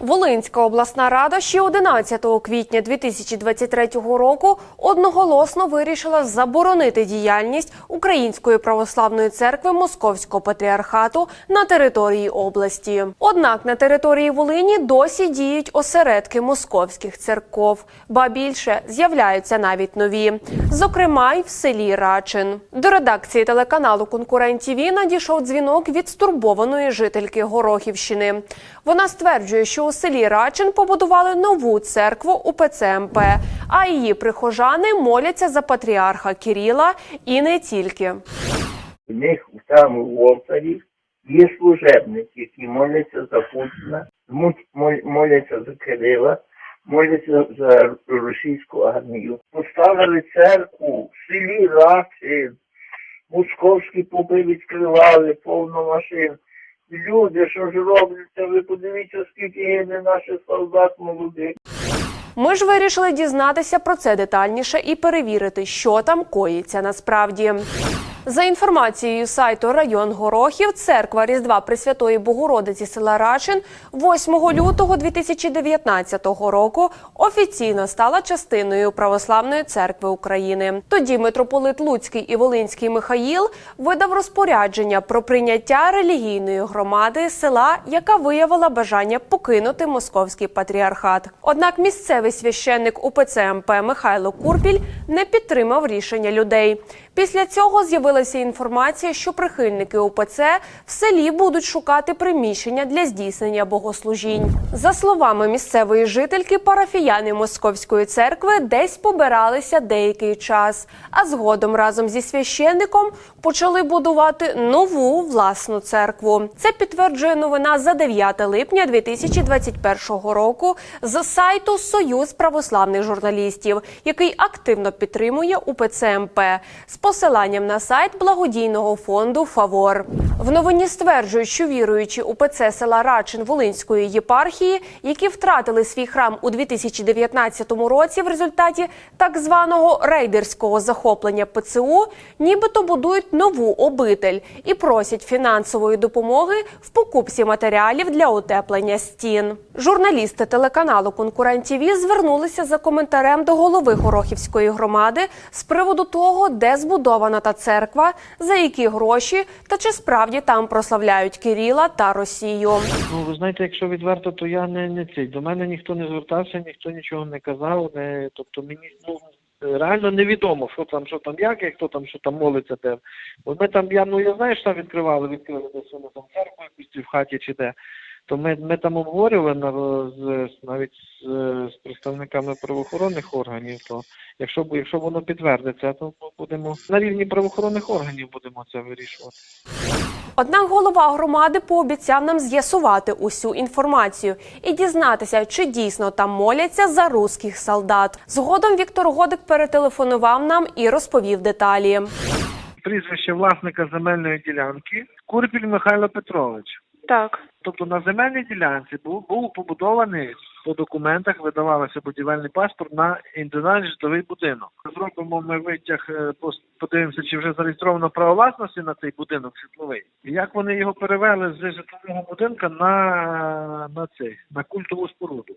Волинська обласна рада ще 11 квітня 2023 року одноголосно вирішила заборонити діяльність Української православної церкви Московського патріархату на території області. Однак на території Волині досі діють осередки московських церков, ба більше з'являються навіть нові, зокрема й в селі Рачин. До редакції телеканалу Конкурент ТІВІ надійшов дзвінок від стурбованої жительки Горохівщини. Вона стверджує, що у селі Рачин побудували нову церкву УПЦ МП, а її прихожани моляться за патріарха Кіріла і не тільки. У них там в Ворцарі є служебники, які моляться за Путіна, моляться за Кирила, моляться за російську армію. Поставили церкву в селі Рачин, московські попи відкривали повно машин. Люди, що ж робляться, ви подивіться, скільки гине наших солдат молодих. Ми ж вирішили дізнатися про це детальніше і перевірити, що там коїться насправді. За інформацією сайту район Горохів, церква Різдва Пресвятої Богородиці села Рачин 8 лютого 2019 року офіційно стала частиною Православної церкви України. Тоді митрополит Луцький і Волинський Михаїл видав розпорядження про прийняття релігійної громади села, яка виявила бажання покинути московський патріархат. Однак місцевий священник УПЦ МП Михайло Курпіль не підтримав рішення людей. Після цього з'явилася інформація, що прихильники УПЦ в селі будуть шукати приміщення для здійснення богослужінь. За словами місцевої жительки, парафіяни московської церкви десь побиралися деякий час, а згодом разом зі священником почали будувати нову власну церкву. Це підтверджує новина за 9 липня 2021 року з сайту Союз православних журналістів, який активно підтримує УПЦ МП з посиланням на сайт благодійного фонду Фавор. В новині стверджують, що віруючі УПЦ села Рачин Волинської єпархії, які втратили свій храм у 2019 році в результаті так званого рейдерського захоплення ПЦУ, нібито будують нову обитель і просять фінансової допомоги в покупці матеріалів для утеплення стін. Журналісти телеканалу Конкурент ТІВІ звернулися за коментарем до голови Горохівської громади з приводу того, де збудована та церква, за які гроші та чи справді там прославляють Кирила та Росію. Ну, ви знаєте, якщо відверто, то я не, не цей. До мене ніхто не звертався, ніхто нічого не казав. Не, тобто мені ну, реально невідомо, що там, що там, як, і хто там, що там молиться, де. Бо ми там, я, ну я знаю, що там відкривали, відкрили десь вони там церкву якусь в хаті чи де. То ми, ми там обговорювали на, з, навіть з, з представниками правоохоронних органів, то якщо, б- якщо воно підтвердиться, то ми будемо на рівні правоохоронних органів будемо це вирішувати. Однак голова громади пообіцяв нам з'ясувати усю інформацію і дізнатися, чи дійсно там моляться за руських солдат. Згодом Віктор Годик перетелефонував нам і розповів деталі. Прізвище власника земельної ділянки Курпіль Михайло Петрович. Так, Тобто на земельній ділянці був, був побудований по документах, видавався будівельний паспорт на індивідуальний житловий будинок. Зробимо ми витяг, е, подивимося, чи вже зареєстровано право власності на цей будинок житловий. Як вони його перевели з житлового будинка на, на цей на культову споруду.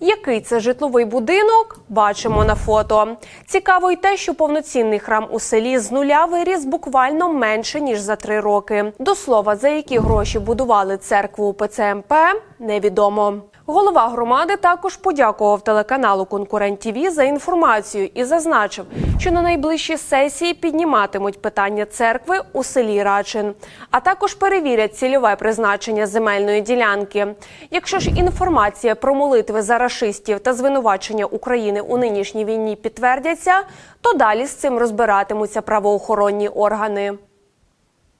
Який це житловий будинок? Бачимо на фото. Цікаво й те, що повноцінний храм у селі з нуля виріс буквально менше ніж за три роки. До слова, за які гроші будували церкву у ПЦМП, невідомо. Голова громади також подякував телеканалу Конкурент ТІВІ за інформацію і зазначив, що на найближчій сесії підніматимуть питання церкви у селі Рачин, а також перевірять цільове призначення земельної ділянки. Якщо ж інформація про молитви за рашистів та звинувачення України у нинішній війні підтвердяться, то далі з цим розбиратимуться правоохоронні органи.